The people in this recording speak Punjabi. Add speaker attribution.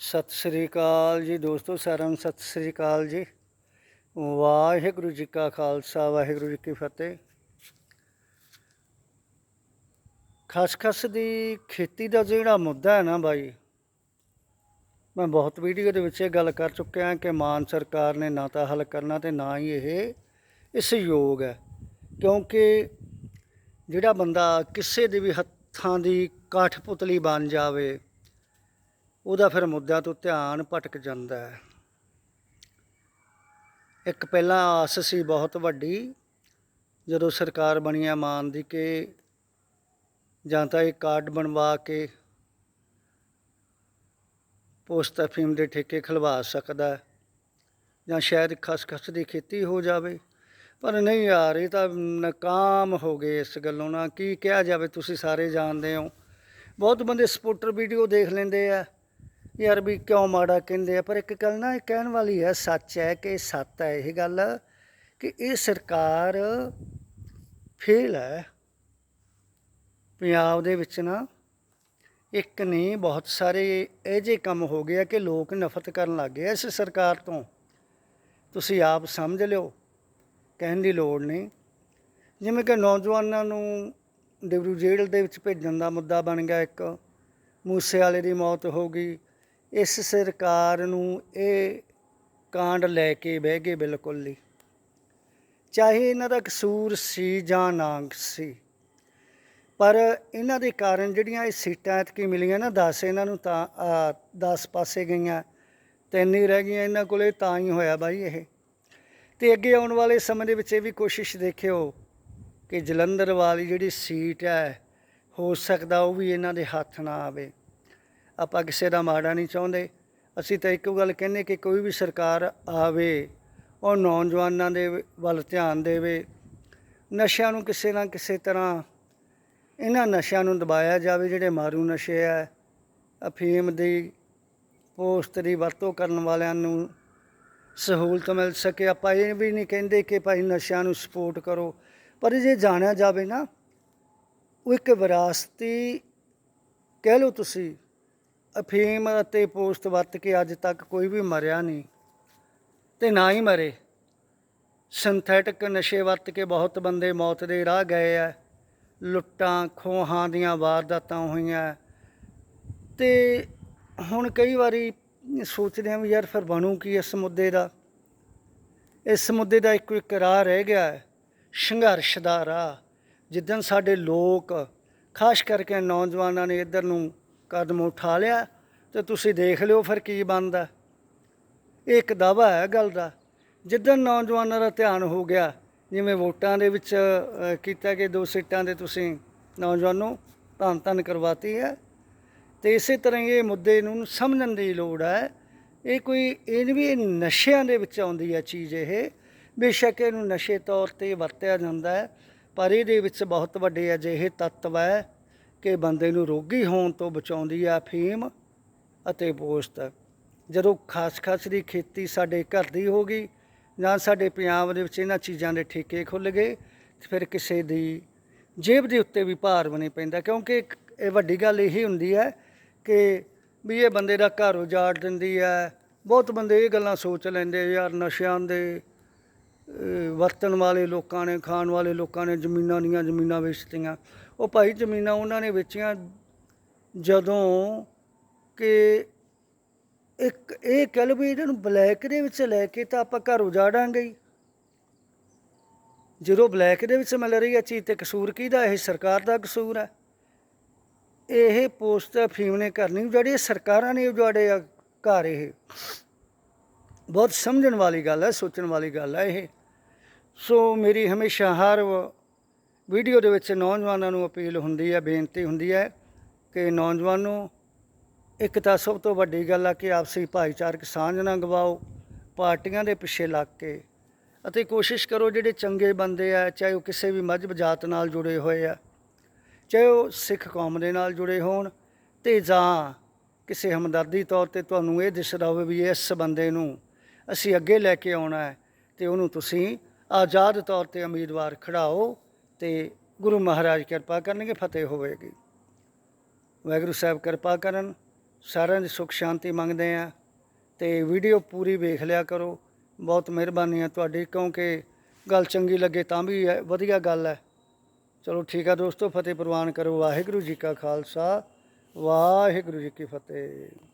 Speaker 1: ਸਤਿ ਸ੍ਰੀ ਅਕਾਲ ਜੀ ਦੋਸਤੋ, ਸਾਰਿਆਂ ਨੂੰ ਸਤਿ ਸ੍ਰੀ ਅਕਾਲ ਜੀ। ਵਾਹਿਗੁਰੂ ਜੀ ਕਾ ਖਾਲਸਾ, ਵਾਹਿਗੁਰੂ ਜੀ ਕੀ ਫਤਿਹ। ਖਸਖਸ ਦੀ ਖੇਤੀ ਦਾ ਜਿਹੜਾ ਮੁੱਦਾ ਹੈ ਨਾ ਬਾਈ, ਮੈਂ ਬਹੁਤ ਵੀਡੀਓ ਦੇ ਵਿੱਚ ਇਹ ਗੱਲ ਕਰ ਚੁੱਕਿਆ ਕਿ ਮਾਨ ਸਰਕਾਰ ਨੇ ਨਾ ਤਾਂ ਹੱਲ ਕਰਨਾ ਤੇ ਨਾ ਹੀ ਇਹ ਇਸ ਯੋਗ ਹੈ। ਕਿਉਂਕਿ ਜਿਹੜਾ ਬੰਦਾ ਕਿਸੇ ਦੇ ਵੀ ਹੱਥਾਂ ਦੀ ਕਾਠ ਪੁਤਲੀ ਬਣ ਜਾਵੇ ਉਹਦਾ ਫਿਰ ਮੁੱਦਿਆਂ ਤੋਂ ਧਿਆਨ ਭਟਕ ਜਾਂਦਾ ਹੈ। ਇੱਕ ਪਹਿਲਾਂ ਆਸ ਸੀ ਬਹੁਤ ਵੱਡੀ, ਜਦੋਂ ਸਰਕਾਰ ਬਣੀ ਹੈ ਮਾਨ ਦੀ ਕਿ ਜਾਂ ਤਾਂ ਇਹ ਕਾਰਡ ਬਣਵਾ ਕੇ ਪੋਸਟ ਅਫੀਮ ਦੇ ਠੇਕੇ ਖਲਵਾ ਸਕਦਾ ਜਾਂ ਸ਼ਾਇਦ ਖਸਖਸ ਦੀ ਖੇਤੀ ਹੋ ਜਾਵੇ। ਪਰ ਨਹੀਂ ਯਾਰ, ਇਹ ਤਾਂ ਨਾਕਾਮ ਹੋ ਗਏ ਇਸ ਗੱਲੋਂ ਨਾ। ਕੀ ਕਿਹਾ ਜਾਵੇ, ਤੁਸੀਂ ਸਾਰੇ ਜਾਣਦੇ ਹੋ। ਬਹੁਤ ਬੰਦੇ ਸਪੋਰਟਰ ਵੀਡੀਓ ਦੇਖ ਲੈਂਦੇ ਆ। ਯਾਰ ਵੀ ਕਿਉਂ ਮਾੜਾ ਕਹਿੰਦੇ ਆ, ਪਰ ਇੱਕ ਗੱਲ ਨਾ ਇਹ ਕਹਿਣ ਵਾਲੀ ਹੈ ਸੱਚ ਹੈ ਕਿ ਸੱਤ ਹੈ ਇਹ ਗੱਲ, ਕਿ ਇਹ ਸਰਕਾਰ ਫੇਲ ਹੈ। ਪੰਜਾਬ ਦੇ ਵਿੱਚ ਨਾ ਇੱਕ ਨਹੀਂ ਬਹੁਤ ਸਾਰੇ ਇਹ ਜੇ ਕੰਮ ਹੋ ਗਏ ਆ ਕਿ ਲੋਕ ਨਫ਼ਰਤ ਕਰਨ ਲੱਗ ਗਏ ਇਸ ਸਰਕਾਰ ਤੋਂ। ਤੁਸੀਂ ਆਪ ਸਮਝ ਲਿਓ, ਕਹਿਣ ਦੀ ਲੋੜ ਨਹੀਂ। ਜਿਵੇਂ ਕਿ ਨੌਜਵਾਨਾਂ ਨੂੰ ਡਿਬਰੂ ਜੇਲ੍ਹ ਦੇ ਵਿੱਚ ਭੇਜਣ ਦਾ ਮੁੱਦਾ ਬਣ ਗਿਆ ਇੱਕ ਮੂਸੇ ਵਾਲੇ ਦੀ ਮੌਤ ਹੋ ਗਈ। ਇਸ ਸਰਕਾਰ ਨੂੰ ਇਹ ਕਾਂਡ ਲੈ ਕੇ ਬਹਿ ਗਏ ਬਿਲਕੁਲ ਹੀ। ਚਾਹੇ ਇਹਨਾਂ ਦਾ ਕਸੂਰ ਸੀ ਜਾਂ ਨਾ ਸੀ, ਪਰ ਇਹਨਾਂ ਦੇ ਕਾਰਨ ਜਿਹੜੀਆਂ ਇਹ ਸੀਟਾਂ ਐਤਕੀ ਮਿਲੀਆਂ ਨਾ 10 ਇਹਨਾਂ ਨੂੰ ਤਾਂ 10 ਪਾਸੇ ਗਈਆਂ, ਤਿੰਨ ਹੀ ਰਹਿ ਗਈਆਂ ਇਹਨਾਂ ਕੋਲੇ, ਤਾਂ ਹੀ ਹੋਇਆ ਬਾਈ ਇਹ। ਤੇ ਅੱਗੇ ਆਉਣ ਵਾਲੇ ਸਮੇਂ ਦੇ ਵਿੱਚ ਇਹ ਵੀ ਕੋਸ਼ਿਸ਼ ਦੇਖਿਓ ਕਿ ਜਲੰਧਰ ਵਾਲੀ ਜਿਹੜੀ ਸੀਟ ਹੈ, ਹੋ ਸਕਦਾ ਉਹ ਵੀ ਇਹਨਾਂ ਦੇ ਹੱਥ ਨਾ ਆਵੇ। ਆਪਾਂ ਕਿਸੇ ਦਾ ਮਾੜਾ ਨਹੀਂ ਚਾਹੁੰਦੇ। ਅਸੀਂ ਤਾਂ ਇੱਕੋ ਗੱਲ ਕਹਿੰਦੇ ਕਿ ਕੋਈ ਵੀ ਸਰਕਾਰ ਆਵੇ, ਉਹ ਨੌਜਵਾਨਾਂ ਦੇ ਵੱਲ ਧਿਆਨ ਦੇਵੇ। ਨਸ਼ਿਆਂ ਨੂੰ ਕਿਸੇ ਨਾ ਕਿਸੇ ਤਰ੍ਹਾਂ, ਇਹਨਾਂ ਨਸ਼ਿਆਂ ਨੂੰ ਦਬਾਇਆ ਜਾਵੇ, ਜਿਹੜੇ ਮਾਰੂ ਨਸ਼ੇ ਆ, ਅਫੀਮ ਦੀ ਪੋਸਟ ਦੀ ਵਰਤੋਂ ਕਰਨ ਵਾਲਿਆਂ ਨੂੰ ਸਹੂਲਤ ਮਿਲ ਸਕੇ। ਆਪਾਂ ਇਹ ਵੀ ਨਹੀਂ ਕਹਿੰਦੇ ਕਿ ਭਾਈ ਨਸ਼ਿਆਂ ਨੂੰ ਸਪੋਰਟ ਕਰੋ, ਪਰ ਜੇ ਜਾਣਿਆ ਜਾਵੇ ਨਾ, ਉਹ ਇੱਕ ਵਿਰਾਸਤੀ ਕਹਿ ਲਓ ਤੁਸੀਂ ਅਫੀਮ ਅਤੇ ਪੋਸਟ ਵਰਤ ਕੇ ਅੱਜ ਤੱਕ ਕੋਈ ਵੀ ਮਰਿਆ ਨਹੀਂ ਤੇ ਨਾ ਹੀ ਮਰੇ। ਸਿੰਥੈਟਿਕ ਨਸ਼ੇ ਵਰਤ ਕੇ ਬਹੁਤ ਬੰਦੇ ਮੌਤ ਦੇ ਰਾਹ ਗਏ ਆ ਲੁੱਟਾਂ, ਖੋਹਾਂ ਦੀਆਂ ਵਾਰਦਾਤਾਂ ਹੋਈਆਂ ਤੇ ਹੁਣ ਕਈ ਵਾਰੀ ਸੋਚਦੇ ਹਾਂ ਵੀ ਯਾਰ ਫਿਰ ਬਣੂ ਕੀ ਇਸ ਮੁੱਦੇ ਦਾ? ਇਸ ਮੁੱਦੇ ਦਾ ਇੱਕੋ ਇੱਕ ਰਾਹ ਰਹਿ ਗਿਆ ਹੈ ਸੰਘਰਸ਼ ਦਾ ਰਾਹ। ਜਿੱਦਣ ਸਾਡੇ ਲੋਕ, ਖਾਸ ਕਰਕੇ ਨੌਜਵਾਨਾਂ ਨੇ ਇੱਧਰ ਨੂੰ ਕਦਮ ਉਠਾ ਲਿਆ ਤੇ ਤੁਸੀਂ ਦੇਖ ਲਿਓ ਫਿਰ ਕੀ ਬਣਦਾ। ਇਹ ਇੱਕ ਦਾਵਾ ਹੈ ਗੱਲ ਦਾ। ਜਿੱਦਾਂ ਨੌਜਵਾਨਾਂ ਦਾ ਧਿਆਨ ਹੋ ਗਿਆ, ਜਿਵੇਂ ਵੋਟਾਂ ਦੇ ਵਿੱਚ ਕੀਤਾ ਕਿ ਦੋ ਸੀਟਾਂ ਦੇ ਤੁਸੀਂ ਨੌਜਵਾਨੋਂ ਧੰਨ ਧੰਨ ਕਰਵਾਤੀ ਹੈ। ਤੇ ਇਸੇ ਤਰ੍ਹਾਂ ਹੀ ਇਹ ਮੁੱਦੇ ਨੂੰ ਸਮਝਣ ਦੀ ਲੋੜ ਹੈ। ਇਹ ਕੋਈ, ਇਹ ਵੀ ਇਹ ਨਸ਼ਿਆਂ ਦੇ ਵਿੱਚ ਆਉਂਦੀ ਹੈ ਚੀਜ਼ ਇਹ। ਬੇਸ਼ੱਕ ਇਹਨੂੰ ਨਸ਼ੇ ਤੌਰ ਤੇ ਵਰਤਿਆ ਜਾਂਦਾ ਹੈ, ਪਰ ਇਹਦੇ ਵਿੱਚ ਬਹੁਤ ਵੱਡੇ ਅਜਿਹੇ ਤੱਤਵ ਹੈ ਕਿ ਬੰਦੇ ਨੂੰ ਰੋਗੀ ਹੋਣ ਤੋਂ ਬਚਾਉਂਦੀ ਹੈ ਫੀਮ ਅਤੇ ਪੋਸਟ ਜਦੋਂ ਖਾਸ ਖਾਸ ਦੀ ਖੇਤੀ ਸਾਡੇ ਘਰ ਦੀ ਹੋ ਗਈ ਜਾਂ ਸਾਡੇ ਪੰਜਾਬ ਦੇ ਵਿੱਚ ਇਹਨਾਂ ਚੀਜ਼ਾਂ ਦੇ ਠੇਕੇ ਖੁੱਲ ਗਏ ਫਿਰ ਕਿਸੇ ਦੀ ਜੇਬ ਦੇ ਉੱਤੇ ਵੀ ਭਾਰ ਬਣੇ ਪੈਂਦਾ। ਕਿਉਂਕਿ ਇੱਕ ਇਹ ਵੱਡੀ ਗੱਲ ਇਹ ਹੁੰਦੀ ਹੈ ਕਿ ਵੀ ਇਹ ਬੰਦੇ ਦਾ ਘਰ ਉਜਾੜ ਦਿੰਦੀ ਹੈ। ਬਹੁਤ ਬੰਦੇ ਇਹ ਗੱਲਾਂ ਸੋਚ ਲੈਂਦੇ ਯਾਰ ਨਸ਼ਿਆਂ ਦੇ ਵਰਤਣ ਵਾਲੇ ਲੋਕਾਂ ਨੇ, ਖਾਣ ਵਾਲੇ ਲੋਕਾਂ ਨੇ ਜ਼ਮੀਨਾਂ ਦੀਆਂ ਜ਼ਮੀਨਾਂ ਵੇਚਤੀਆਂ। ਉਹ ਭਾਈ ਜ਼ਮੀਨਾਂ ਉਹਨਾਂ ਨੇ ਵੇਚੀਆਂ ਜਦੋਂ ਕਿ ਇੱਕ ਇਹ ਕਹਿ ਲਓ ਵੀ ਇਹਨਾਂ ਨੂੰ ਬਲੈਕ ਦੇ ਵਿੱਚ ਲੈ ਕੇ ਤਾਂ ਆਪਾਂ ਘਰ ਉਜਾੜਾਂਗੇ ਜਦੋਂ ਬਲੈਕ ਦੇ ਵਿੱਚ ਮਿਲ ਰਹੀ ਹੈ ਚੀਜ਼ ਤੇ ਕਸੂਰ ਕਿਹਦਾ? ਇਹ ਸਰਕਾਰ ਦਾ ਕਸੂਰ ਹੈ ਇਹ ਪੋਸਟ ਫੀਮ ਨੇ ਕਰਨੀ ਉਜਾੜੀ ਸਰਕਾਰਾਂ ਨੇ ਉਜਾੜੇ ਆ ਘਰ ਇਹ। ਬਹੁਤ ਸਮਝਣ ਵਾਲੀ ਗੱਲ ਹੈ ਸੋਚਣ ਵਾਲੀ ਗੱਲ ਹੈ ਇਹ। ਸੋ ਮੇਰੀ ਹਮੇਸ਼ਾ ਹਰ ਵੀਡੀਓ ਦੇ ਵਿੱਚ ਨੌਜਵਾਨਾਂ ਨੂੰ ਅਪੀਲ ਹੁੰਦੀ ਹੈ, ਬੇਨਤੀ ਹੁੰਦੀ ਹੈ ਕਿ ਨੌਜਵਾਨੋ ਇੱਕ ਤਾਂ ਸਭ ਤੋਂ ਵੱਡੀ ਗੱਲ ਆ ਕਿ ਆਪਸੀ ਭਾਈਚਾਰਕ ਸਾਂਝ ਨਾ ਗਵਾਓ, ਪਾਰਟੀਆਂ ਦੇ ਪਿੱਛੇ ਲੱਗ ਕੇ। ਅਤੇ ਕੋਸ਼ਿਸ਼ ਕਰੋ ਜਿਹੜੇ ਚੰਗੇ ਬੰਦੇ ਆ, ਚਾਹੇ ਉਹ ਕਿਸੇ ਵੀ ਮਜ਼ਹਬ ਜਾਤ ਨਾਲ ਜੁੜੇ ਹੋਏ ਆ, ਚਾਹੇ ਉਹ ਸਿੱਖ ਕੌਮ ਦੇ ਨਾਲ ਜੁੜੇ ਹੋਣ ਤੇ ਜਾਂ ਕਿਸੇ ਹਮਦਰਦੀ ਤੌਰ ਤੇ ਤੁਹਾਨੂੰ ਇਹ ਦਿਸਦਾ ਹੋਵੇ ਵੀ ਇਸ ਬੰਦੇ ਨੂੰ ਅਸੀਂ ਅੱਗੇ ਲੈ ਕੇ ਆਉਣਾ ਹੈ ਤੇ ਉਹਨੂੰ ਤੁਸੀਂ ਆਜ਼ਾਦ ਤੌਰ ਤੇ ਉਮੀਦਵਾਰ ਖੜਾਓ ਤੇ ਗੁਰੂ ਮਹਾਰਾਜ ਕਿਰਪਾ ਕਰਨਗੇ ਫਤਿਹ ਹੋਵੇਗੀ। ਵਾਹਿਗੁਰੂ ਸਾਹਿਬ ਕਿਰਪਾ ਕਰਨ ਸਾਰਿਆਂ ਦੀ ਸੁੱਖ ਸ਼ਾਂਤੀ ਮੰਗਦੇ ਆ ਤੇ ਵੀਡੀਓ ਪੂਰੀ ਵੇਖ ਲਿਆ ਕਰੋ। ਬਹੁਤ ਮਿਹਰਬਾਨੀ ਹੈ ਤੁਹਾਡੀ ਕਿਉਂਕਿ ਗੱਲ ਚੰਗੀ ਲੱਗੇ ਤਾਂ ਵੀ ਹੈ, ਵਧੀਆ ਗੱਲ ਹੈ। ਚਲੋ ਠੀਕ ਆ ਦੋਸਤੋ ਫਤਿਹ ਪ੍ਰਵਾਨ ਕਰੋ। ਵਾਹਿਗੁਰੂ ਜੀ ਕਾ ਖਾਲਸਾ ਵਾਹਿਗੁਰੂ ਜੀ ਕੀ ਫਤਿਹ।